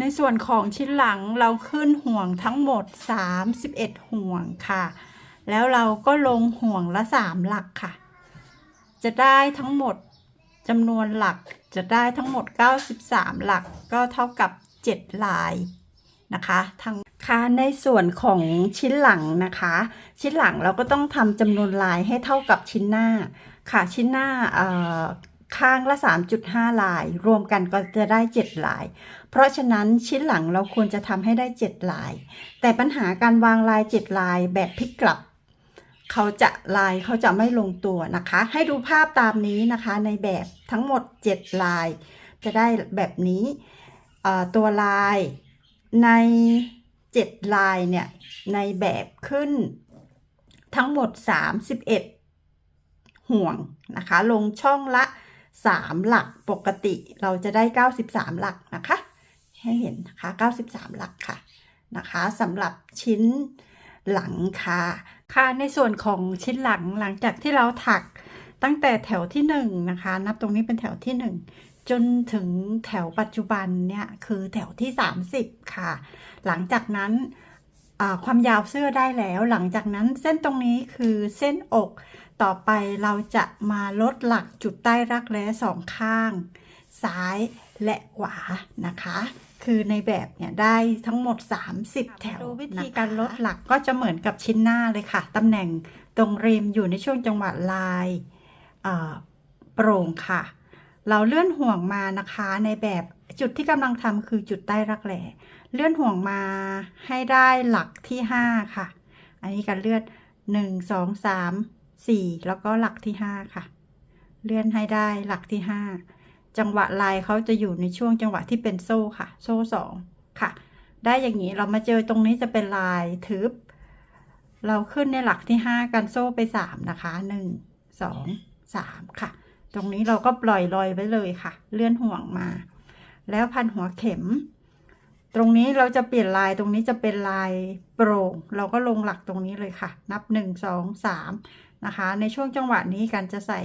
ในส่วนของชิ้นหลังเราขึ้นห่วงทั้งหมด 31 ห่วงค่ะ แล้วเราก็ลงห่วงละ 3 หลักค่ะ จะได้ทั้งหมดจำนวนหลักจะได้ทั้งหมด 93 หลักก็เท่ากับ 7 ลายนะคะทั้งค่ะในส่วนของชิ้นหลังนะคะ ชิ้นหลังเราก็ต้องทำจำนวนลายให้เท่ากับชิ้นหน้าค่ะ ชิ้นหน้าเอ่อ ข้างละ 3.5 ลาย รวมกันก็จะได้ 7 ลาย เพราะฉะนั้นชิ้นหลังเราควรจะทำให้ได้ 7 ลาย แต่ปัญหาการวางลาย 7 ลายแบบพลิกกลับ เขาจะลายเขาจะไม่ลงตัวนะคะ ให้ดูภาพตามนี้นะคะในแบบทั้งหมด 7 ลาย จะได้แบบนี้ตัวลายใน 7 ลายเนี่ย ในแบบขึ้นทั้งหมด 31 ห่วงนะคะ ลงช่องละ 3 หลักปกติเราจะได้ 93 หลักนะคะ ให้เห็นนะคะ 93 หลักค่ะนะคะสำหรับชิ้นหลังค่ะ ค่ะในส่วนของชิ้นหลังหลังจากที่เราถักตั้งแต่แถวที่1นะคะ นับตรงนี้เป็นแถวที่ 1 จนถึงแถวปัจจุบันเนี่ยคือแถวที่ 30 ค่ะ หลังจากนั้นความยาวเสื้อได้แล้ว หลังจากนั้นเส้นตรงนี้คือเส้นอก ต่อไปเราจะมาลดหลักจุดใต้รักแร้สองข้าง ซ้ายและขวานะคะ คือในแบบเนี่ยได้ทั้งหมด 30 แถววิธีการลดหลักก็จะเหมือนกับชิ้นหน้าเลยค่ะ ตำแหน่งตรงริมอยู่ในช่วงจังหวะลายเอ่อโปร่งค่ะ เราเลื่อนห่วงมานะคะในแบบจุดที่กำลังทำคือจุดใต้รักแร้เลื่อนห่วงมาให้ได้หลักที่ 5 ค่ะ อันนี้การเลื่อน 1 2 3 4 แล้วก็หลักที่ 5 ค่ะ เลื่อนให้ได้หลักที่ 5 จังหวะลายเขาจะอยู่ในช่วงจังหวะที่เป็นโซ่ค่ะ โซ่สองค่ะ ได้อย่างนี้เรามาเจอตรงนี้จะเป็นลายทึบ เราขึ้นในหลักที่ 5 กันโซ่ไป 3 นะคะ 1 2 3 ค่ะ ตรงนี้เราก็ปล่อยลอยไว้เลยค่ะ เลื่อนห่วงมา แล้วพันหัวเข็มตรงนี้เราจะเปลี่ยนลายตรงนี้จะเป็นลายโปร่ง เราก็ลงหลักตรงนี้เลยค่ะ นับ 1 2 3 นะคะ ในช่วงจังหวะนี้กันจะใส่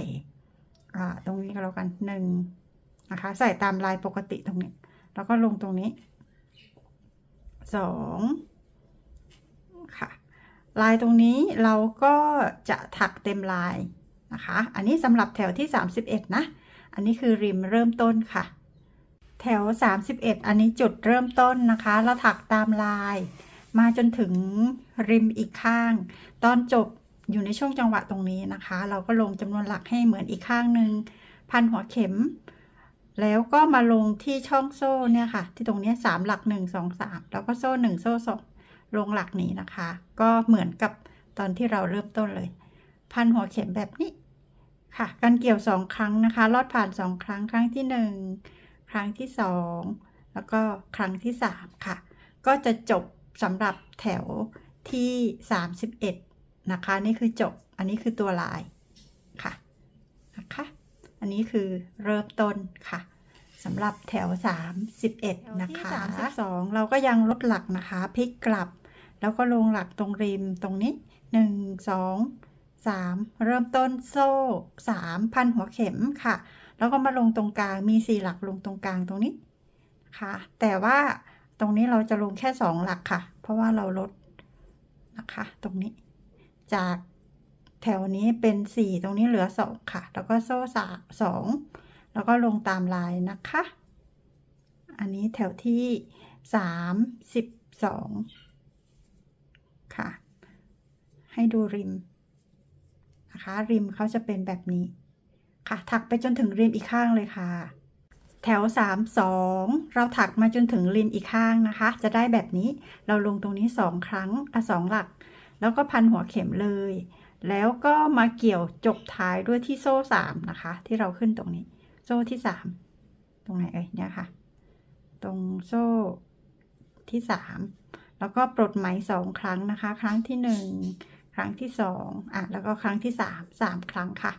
ตรงนี้ก็แล้วกันหนึ่งนะคะ ใส่ตามลายปกติตรงนี้ แล้วก็ลงตรงนี้สองค่ะลายตรงนี้เราก็จะถักเต็มลายนะคะ อันนี้สำหรับแถวที่ 31 นะ อันนี้คือริมเริ่มต้นค่ะ แถว 31 อันนี้จุดเริ่มต้นนะคะ เราถักตามลาย มาจนถึงริมอีกข้าง ตอนจบ อยู่ในช่วงจังหวะตรงนี้นะคะ เราก็ลงจำนวนหลักให้เหมือนอีกข้างหนึ่งพันหัวเข็ม แล้วก็มาลงที่ช่องโซ่เนี่ยค่ะ ที่ตรงนี้สามหลักหนึ่งสองสามแล้วก็โซ่หนึ่งโซ่สองลงหลักนี้นะคะ ก็เหมือนกับตอนที่เราเริ่มต้นเลย พันหัวเข็มแบบนี้ค่ะ การเกี่ยวสองครั้งนะคะ ลอดผ่านสองครั้ง ครั้งที่หนึ่งครั้งที่สองแล้วก็ครั้งที่สามค่ะ ก็จะจบสำหรับแถวที่ 31 นะคะนี่คือจบอันนี้คือตัวลายค่ะนะคะอันนี้คือเริ่มต้นค่ะสำหรับแถว 31 นะคะ32 เราก็ยังลดหลักนะคะพลิกกลับ แล้วก็ลงหลักตรงริมตรงนี้ 1 2 3 เริ่มต้นโซ่ 3 พันหัวเข็มค่ะ แล้วก็มาลงตรงกลางมี 4 หลักลงตรงกลางตรงนี้ค่ะ แต่ว่าตรงนี้เราจะลงแค่ 2 หลักค่ะ เพราะว่าเราลดนะคะตรงนี้ จากแถวนี้เป็น 4 ตรงนี้เหลือ 2 ค่ะ แล้วก็โซ่สามสองแล้วก็ลงตามลายนะคะ อันนี้แถวที่ 32 ค่ะ ให้ดูริมนะคะ ริมเขาจะเป็นแบบนี้ค่ะ ถักไปจนถึงริมอีกข้างเลยค่ะแถว 3 2 เราถักมาจนถึงริมอีกข้างนะคะ จะได้แบบนี้ เราลงตรงนี้ 2 ครั้งอะสองหลัก แล้วก็พันหัวเข็มเลย แล้วก็มาเกี่ยวจบท้ายด้วยที่โซ่3นะคะ ที่เราขึ้นตรงนี้ โซ่ที่3ตรงไหนเอ่ยเนี่ยค่ะ ตรงโซ่ที่3แล้วก็ปลดไหมสองครั้งนะคะ ครั้งที่1ครั้งที่2อะแล้วก็ครั้งที่3 3ครั้งค่ะ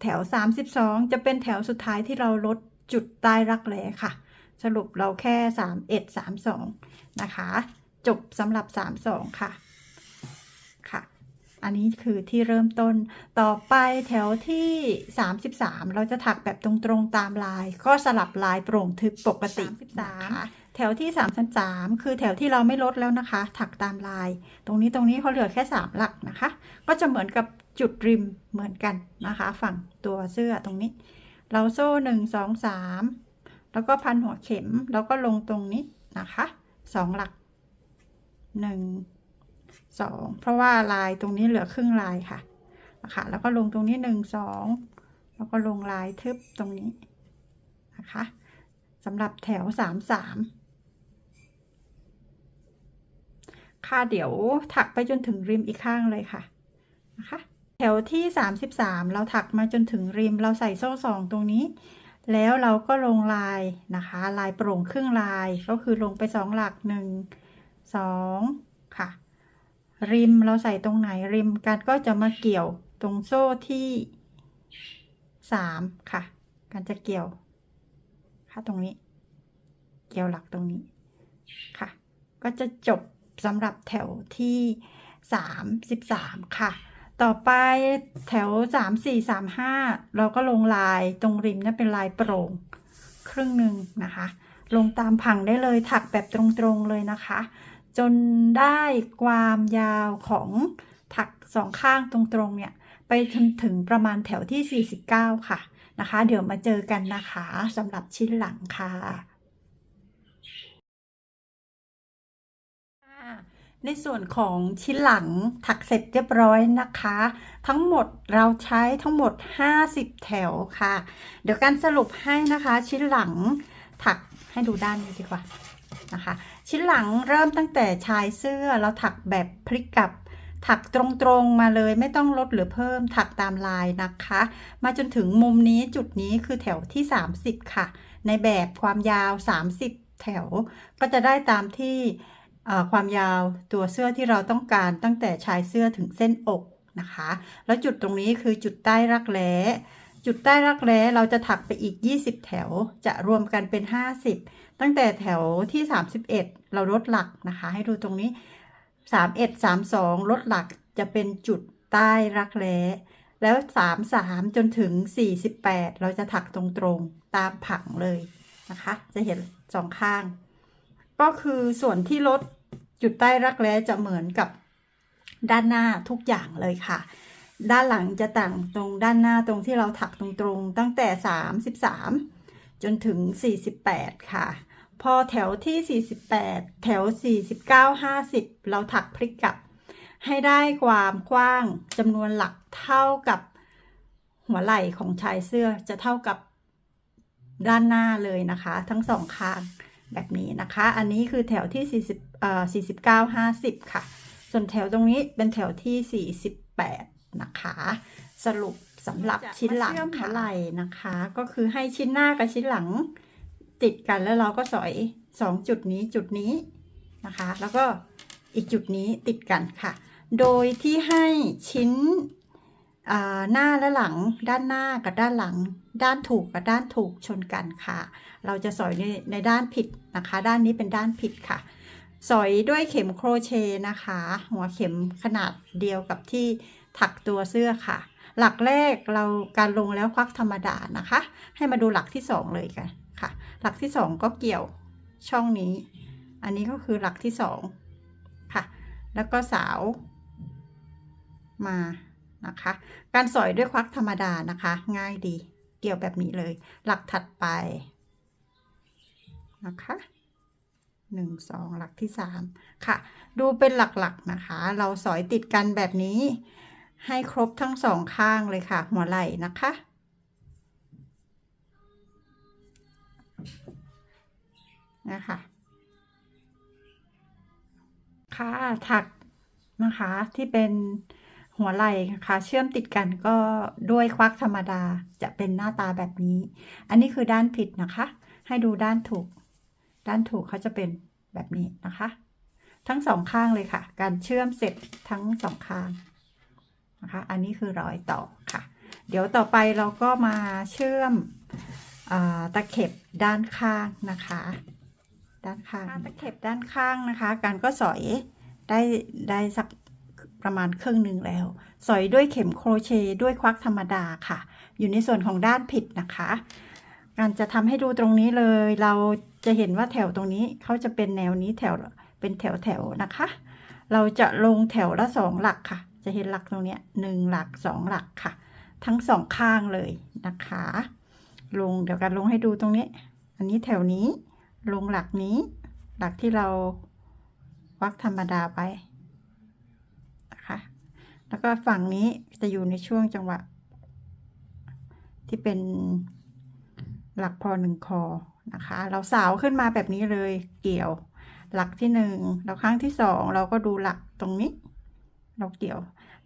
แถว 32 จะเป็นแถวสุดท้ายที่เราลดจุดใต้รักแร้ค่ะ สรุปเราแค่ 31 32 นะคะ จบสำหรับ 32 ค่ะค่ะ อันนี้คือที่เริ่มต้น ต่อไปแถวที่ 33 เราจะถักแบบตรงๆตามลาย ก็สลับลายโปร่งทึบปกตินะคะแถวที่ 3 3 คือแถวที่เราไม่ลดแล้วนะคะ ถักตามลาย ตรงนี้ตรงนี้เขาเหลือแค่ 3 หลักนะคะ ก็จะเหมือนกับจุดริมเหมือนกันนะคะ ฝั่งตัวเสื้อตรงนี้ เราโซ่หนึ่งสองสามแล้วก็พันหัวเข็มแล้วก็ลงตรงนี้นะคะสองหลักหนึ่ง สองเพราะว่าลายตรงนี้เหลือครึ่งลายค่ะนะคะแล้วก็ลงตรงนี้หนึ่งสองแล้วก็ลงลายทึบตรงนี้นะคะสำหรับแถวสามสามค่ะเดี๋ยวถักไปจนถึงริมอีกข้างเลยค่ะนะคะแถวที่ 33 เราถักมาจนถึงริมเราใส่โซ่สองตรงนี้ แล้วเราก็ลงลายนะคะ ลายโปร่งครึ่งลายก็คือลงไปสองหลักหนึ่งสอง ริมเราใส่ตรงไหนริมกันก็จะมาเกี่ยวตรงโซ่ที่สามค่ะ การจะเกี่ยวค่ะตรงนี้ เกี่ยวหลักตรงนี้ค่ะ ก็จะจบสำหรับแถวที่สามสิบสามค่ะ ต่อไปแถวสามสี่สามห้าเราก็ลงลายตรงริมนั่นเป็นลายโปร่งครึ่งหนึ่งนะคะ ลงตามผังได้เลยถักแบบตรงๆเลยนะคะ จนได้ความยาวของถักสองข้างตรงๆเนี่ย ไปจนถึงประมาณแถวที่ 49 ค่ะนะคะ เดี๋ยวมาเจอกันนะคะสำหรับชิ้นหลังค่ะ ในส่วนของชิ้นหลังถักเสร็จเรียบร้อยนะคะ ทั้งหมดเราใช้ทั้งหมด 50 แถวค่ะ เดี๋ยวการสรุปให้นะคะชิ้นหลังถักให้ดูด้านนี้ดีกว่านะคะ ชิ้นหลังเริ่มตั้งแต่ชายเสื้อเราถักแบบพลิกกลับ ถักตรงๆมาเลยไม่ต้องลดหรือเพิ่มถักตามลายนะคะ มาจนถึงมุมนี้จุดนี้คือแถวที่ 30 ค่ะ ในแบบความยาว 30 แถว ก็จะได้ตามที่ความยาวตัวเสื้อที่เราต้องการตั้งแต่ชายเสื้อถึงเส้นอกนะคะ แล้วจุดตรงนี้คือจุดใต้รักแร้จุดใต้รักแร้เราจะถักไปอีก 20 แถว จะรวมกันเป็น 50 ตั้งแต่แถวที่ 31 เราลดหลักนะคะ ให้ดูตรงนี้ 31 32 ลดหลักจะเป็นจุดใต้รักแร้แล้ว 33 จนถึง 48 เราจะถักตรงๆตามผังเลยนะคะ จะเห็นสองข้าง ก็คือส่วนที่ลดจุดใต้รักแร้จะเหมือนกับด้านหน้าทุกอย่างเลยค่ะ ด้านหลังจะต่างตรงด้านหน้าตรงที่เราถักตรงๆ ตั้งแต่ 33 จนถึง 48 ค่ะ พอแถวที่ 48 แถว 49 50 เราถักพลิกกลับ ให้ได้ความกว้างจำนวนหลักเท่ากับหัวไหล่ของชายเสื้อจะเท่ากับด้านหน้าเลยนะคะ ทั้งสองข้างแบบนี้นะคะ อันนี้คือแถวที่40เอ่อ49 50 ค่ะ ส่วนแถวตรงนี้เป็นแถวที่ 48 นะคะ สรุปสำหรับชิ้นหลังหัวไหล่นะคะ ก็คือให้ชิ้นหน้ากับชิ้นหลัง ติดกันแล้วเราก็สอยสองจุดนี้จุดนี้นะคะ แล้วก็อีกจุดนี้ติดกันค่ะ โดยที่ให้ชิ้นหน้าและหลังด้านหน้ากับด้านหลัง ด้านถูกกับด้านถูกชนกันค่ะ เราจะสอยในในด้านผิดนะคะ ด้านนี้เป็นด้านผิดค่ะ สอยด้วยเข็มโครเชต์นะคะ หัวเข็มขนาดเดียวกับที่ถักตัวเสื้อค่ะ หลักแรกเราการลงแล้วควักธรรมดานะคะ ให้มาดูหลักที่สองเลยกัน หลักที่สองก็เกี่ยวช่องนี้ อันนี้ก็คือหลักที่สองค่ะ แล้วก็สาวมานะคะ การสอยด้วยควักธรรมดานะคะ ง่ายดี เกี่ยวแบบนี้เลย หลักถัดไปนะคะหนึ่งสองหลักที่สามค่ะ ดูเป็นหลักๆนะคะ เราสอยติดกันแบบนี้ ให้ครบทั้งสองข้างเลยค่ะ หัวไหล่นะคะ นะคะ ค่ะถักนะคะที่เป็นหัวไหล่นะคะเชื่อมติดกันก็ด้วยควักธรรมดาจะเป็นหน้าตาแบบนี้ อันนี้คือด้านผิดนะคะ ให้ดูด้านถูก ด้านถูกเขาจะเป็นแบบนี้นะคะ ทั้งสองข้างเลยค่ะ การเชื่อมเสร็จทั้งสองข้างนะคะ อันนี้คือรอยต่อค่ะ เดี๋ยวต่อไปเราก็มาเชื่อมอตะเข็บด้านข้างนะคะ ด้านข้างตะเข็บด้านข้างนะคะ การก็สอยได้ได้สักประมาณครึ่งหนึ่งแล้ว สอยด้วยเข็มโครเชต์ด้วยควักธรรมดาค่ะ อยู่ในส่วนของด้านผิดนะคะ การจะทำให้ดูตรงนี้เลย เราจะเห็นว่าแถวตรงนี้เขาจะเป็นแนวนี้แถวเป็นแถวแถวๆนะคะ เราจะลงแถวละสองหลักค่ะ จะเห็นหลักตรงเนี้ยหนึ่งหลักสองหลักค่ะ ทั้งสองข้างเลยนะคะ ลงเดี๋ยวกันลงให้ดูตรงนี้ อันนี้แถวนี้ ลงหลักนี้ หลักที่เราวักธรรมดาไปนะคะแล้วก็ฝั่งนี้จะอยู่ในช่วงจังหวะ ที่เป็นหลักพอหนึ่งคอนะคะ เราสาวขึ้นมาแบบนี้เลยเกี่ยวหลักที่หนึ่งแล้วครั้งที่สองเราก็ดูหลักตรงนี้ เราเกี่ยว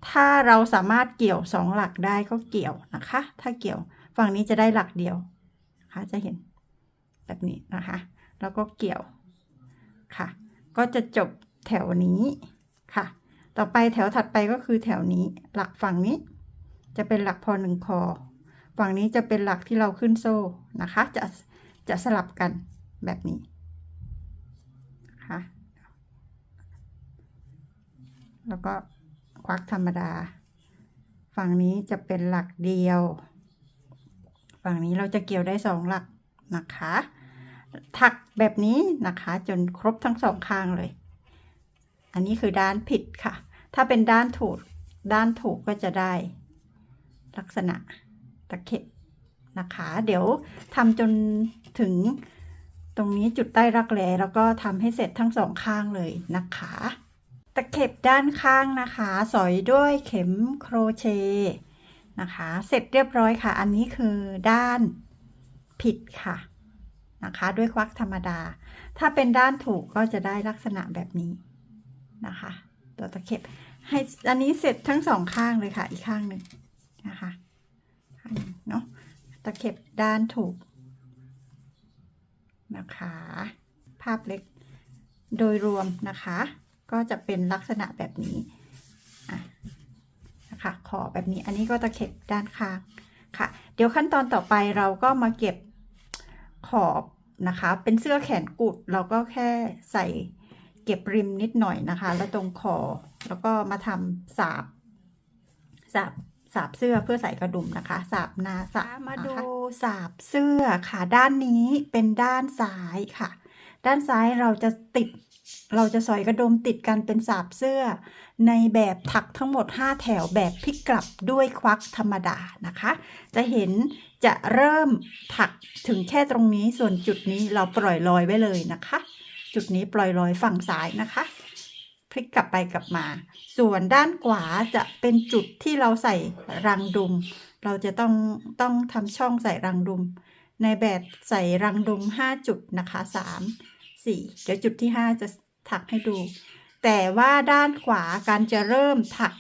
ถ้าเราสามารถเกี่ยวสองหลักได้ก็เกี่ยวนะคะ ถ้าเกี่ยวฝั่งนี้จะได้หลักเดียวนะคะจะเห็นแบบนี้นะคะ แล้วก็เกี่ยวค่ะ ก็จะจบแถวนี้ค่ะ ต่อไปแถวถัดไปก็คือแถวนี้หลักฝั่งนี้ จะเป็นหลักพอหนึ่งคอ ฝั่งนี้จะเป็นหลักที่เราขึ้นโซ่นะคะ จะจะสลับกันแบบนี้นะคะแล้วก็ควักธรรมดา ฝั่งนี้จะเป็นหลักเดียว ฝั่งนี้เราจะเกี่ยวได้สองหลักนะคะ ถักแบบนี้นะคะ จนครบทั้งสองข้างเลย อันนี้คือด้านผิดค่ะ ถ้าเป็นด้านถูก ด้านถูกก็จะได้ ลักษณะตะเข็บนะคะ เดี๋ยวทำจนถึงตรงนี้จุดใต้รักแร้แล้วก็ทำให้เสร็จทั้งสองข้างเลยนะคะ ตะเข็บด้านข้างนะคะ สอยด้วยเข็มโครเชต์นะคะ เสร็จเรียบร้อยค่ะ อันนี้คือด้านผิดค่ะ นะคะ ด้วยควักธรรมดา ถ้าเป็นด้านถูกก็จะได้ลักษณะแบบนี้นะคะ ตัวตะเข็บให้อันนี้เสร็จทั้งสองข้างเลยค่ะ อีกข้างหนึ่งนะคะเนาะตะเข็บด้านถูกนะคะ ภาพเล็กโดยรวมนะคะ ก็จะเป็นลักษณะแบบนี้นะคะขอแบบนี้อันนี้ก็ตะเข็บด้านข้างค่ะ เดี๋ยวขั้นตอนต่อไปเราก็มาเก็บ ขอบนะคะ เป็นเสื้อแขนกุดเราก็แค่ใส่เก็บริมนิดหน่อยนะคะ แล้วตรงคอแล้วก็มาทำสาบสาบสาบเสื้อเพื่อใส่กระดุมนะคะ สาบหนาสาบมาดูสาบเสื้อค่ะ ด้านนี้เป็นด้านซ้ายค่ะ ด้านซ้ายเราจะติด เราจะสอยกระดุมติดกันเป็นสาบเสื้อ ในแบบถักทั้งหมด 5 แถวแบบพลิกกลับด้วยควักธรรมดานะคะ จะเห็นจะเริ่มถักถึงแค่ตรงนี้ส่วนจุดนี้เราปล่อยลอยไว้เลยนะคะ จุดนี้ปล่อยลอยฝั่งซ้ายนะคะ พลิกกลับไปกลับมา ส่วนด้านขวาจะเป็นจุดที่เราใส่รังดุม เราจะต้องต้องทำช่องใส่รังดุม ในแบบใส่รังดุม 5 จุดนะคะ 3 4เดี๋ยวจุดที่5จะถักให้ดู แต่ว่าด้านขวาการจะเริ่มถัก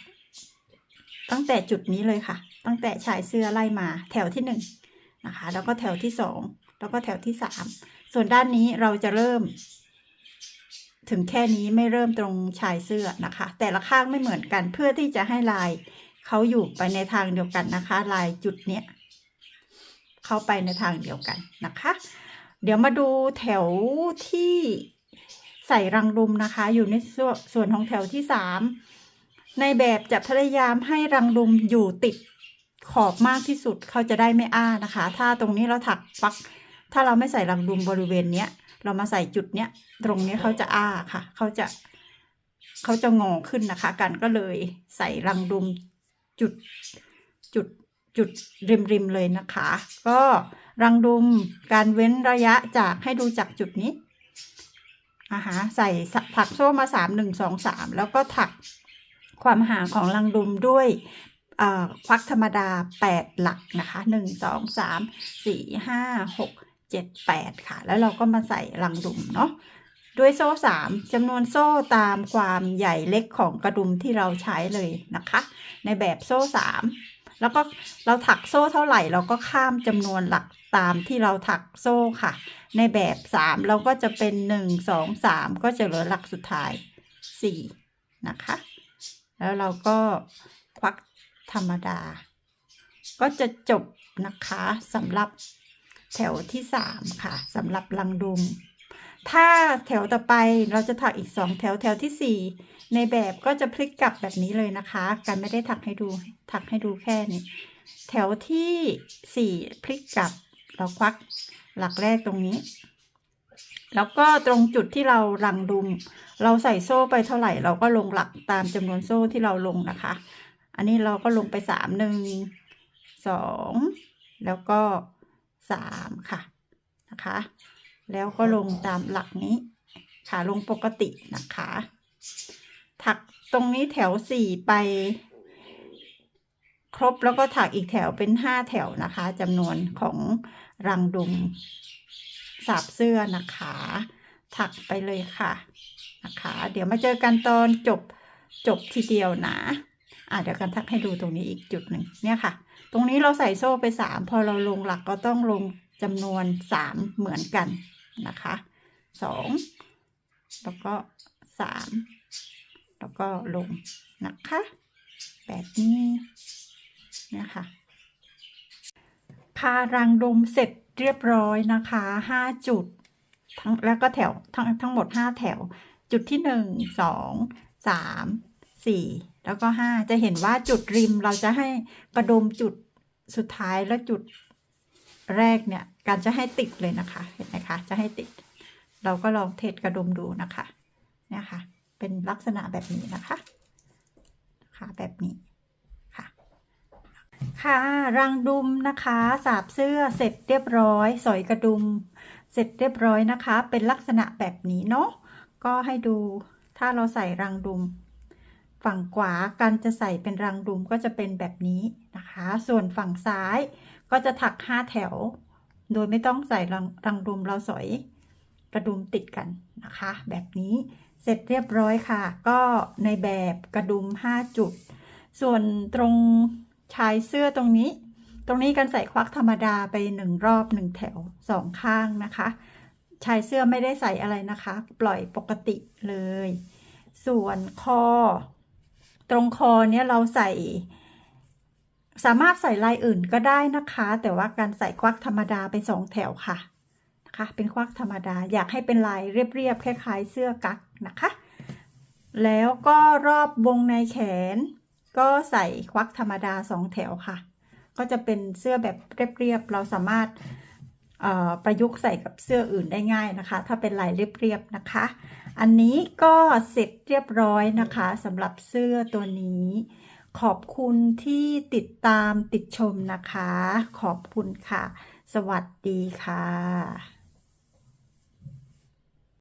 ตั้งแต่จุดนี้เลยค่ะ ตั้งแต่ชายเสื้อไล่มา แถวที่1นะคะ แล้วก็แถวที่2แล้วก็แถวที่3ส่วนด้านนี้เราจะเริ่ม ถึงแค่นี้ไม่เริ่มตรงชายเสื้อนะคะ แต่ละข้างไม่เหมือนกันเพื่อที่จะให้ลายเขาอยู่ไปในทางเดียวกันนะคะ ลายจุดเนี้ยเข้าไปในทางเดียวกันนะคะ เดี๋ยวมาดูแถวที่ใส่รังรุมนะคะ อยู่ในส่วนวนของแถวที่สามในแบบจะพยายามให้รังรุมอยู่ติดขอบมากที่สุดเขาจะได้ไม่อ้านะคะ ถ้าตรงนี้เราถักปัก ถ้าเราไม่ใส่รังรุมบริเวณเนี้ย เรามาใส่จุดเนี้ย ตรงนี้เขาจะอ้าค่ะเขาจะเขาจะงอขึ้นนะคะ กันก็เลยใส่รังรุมจุดจุดจุดริมริมเลยนะคะ ก็ รังดุมการเว้นระยะจากให้ดูจากจุดนี้นะคะใส่ถักโซ่มาสามหนึ่งสองสามแล้วก็ถักความห่างของรังดุมด้วยควักธรรมดาแปดหลักนะคะหนึ่งสองสามสี่ห้าหกเจ็ดแปดค่ะ แล้วเราก็มาใส่รังดุมเนาะด้วยโซ่สามจำนวนโซ่ตามความใหญ่เล็กของกระดุมที่เราใช้เลยนะคะ ในแบบโซ่สามแล้วก็เราถักโซ่เท่าไหร่เราก็ข้ามจำนวนหลัก ตามที่เราถักโซ่ค่ะ ในแบบสามเราก็จะเป็นหนึ่งสองสามก็จะเหลือหลักสุดท้ายสี่นะคะ แล้วเราก็ควักธรรมดา ก็จะจบนะคะสำหรับแถวที่สามค่ะสำหรับลังดุม ถ้าแถวต่อไปเราจะถักอีกสองแถวแถวที่สี่ในแบบก็จะพลิกกลับแบบนี้เลยนะคะกันไม่ได้ถักให้ดูถักให้ดูแค่นี้ แถวที่สี่พลิกกลับ เราควักหลักแรกตรงนี้ แล้วก็ตรงจุดที่เรารังดุม เราใส่โซ่ไปเท่าไหร่ เราก็ลงหลักตามจำนวนโซ่ที่เราลงนะคะ อันนี้เราก็ลงไปสามหนึ่งสองแล้วก็สามค่ะนะคะ แล้วก็ลงตามหลักนี้ค่ะลงปกตินะคะ ถักตรงนี้แถวสี่ไป ครบแล้วก็ถักอีกแถวเป็นห้าแถวนะคะจำนวนของ รังดุมสาบเสื้อนะคะ ถักไปเลยค่ะนะคะ เดี๋ยวมาเจอกันตอนจบจบทีเดียวนะอะเดี๋ยวกันทักให้ดูตรงนี้อีกจุดหนึ่งเนี่ยค่ะ ตรงนี้เราใส่โซ่ไปสามพอเราลงหลักก็ต้องลงจำนวนสามเหมือนกันนะคะสองแล้วก็สามแล้วก็ลงนะคะ แบบนี้เนี่ยค่ะ พารังดมเสร็จเรียบร้อยนะคะห้าจุด ทั้งแล้วก็แถวทั้งทั้งหมดห้าแถว จุดที่หนึ่งสองสามสี่แล้วก็ห้าจะเห็นว่าจุดริมเราจะให้กระดมจุดสุดท้ายและจุดแรกเนี่ย การจะให้ติดเลยนะคะ เห็นไหมคะ จะให้ติด เราก็ลองเทสกระดมดูนะคะเนี่ยค่ะ เป็นลักษณะแบบนี้นะคะ ค่ะ แบบนี้ ค่ะรังดุมนะคะสาบเสื้อเสร็จเรียบร้อย สอยกระดุม เสร็จเรียบร้อยนะคะ เป็นลักษณะแบบนี้เนาะก็ให้ดูถ้าเราใส่รังดุม ฝั่งขวากันจะใส่เป็นรังดุมก็จะเป็นแบบนี้นะคะ ส่วนฝั่งซ้ายก็จะถักห้าแถว โดยไม่ต้องใส่รังรังดุมเราสอยกระดุมติดกันนะคะ แบบนี้เสร็จเรียบร้อยค่ะ ก็ในแบบกระดุม 5 จุด ส่วนตรง ชายเสื้อตรงนี้ ตรงนี้กันใส่ควักธรรมดาไปหนึ่งรอบหนึ่งแถวสองข้างนะคะ ชายเสื้อไม่ได้ใส่อะไรนะคะ ปล่อยปกติเลย ส่วนคอ ตรงคอเนี้ยเราใส่ สามารถใส่ลายอื่นก็ได้นะคะ แต่ว่าการใส่ควักธรรมดาเป็นสองแถวค่ะนะคะเป็นควักธรรมดาอยากให้เป็นลายเรียบๆคล้ายๆเสื้อกั๊กนะคะ แล้วก็รอบวงในแขน ก็ใส่ควักธรรมดาสองแถวค่ะ ก็จะเป็นเสื้อแบบเรียบๆ เราสามารถประยุกต์ใส่กับเสื้ออื่นได้ง่ายนะคะ ถ้าเป็นลายเรียบๆนะคะ อันนี้ก็เสร็จเรียบร้อยนะคะสำหรับเสื้อตัวนี้ ขอบคุณที่ติดตามติดชมนะคะ ขอบคุณค่ะ สวัสดีค่ะ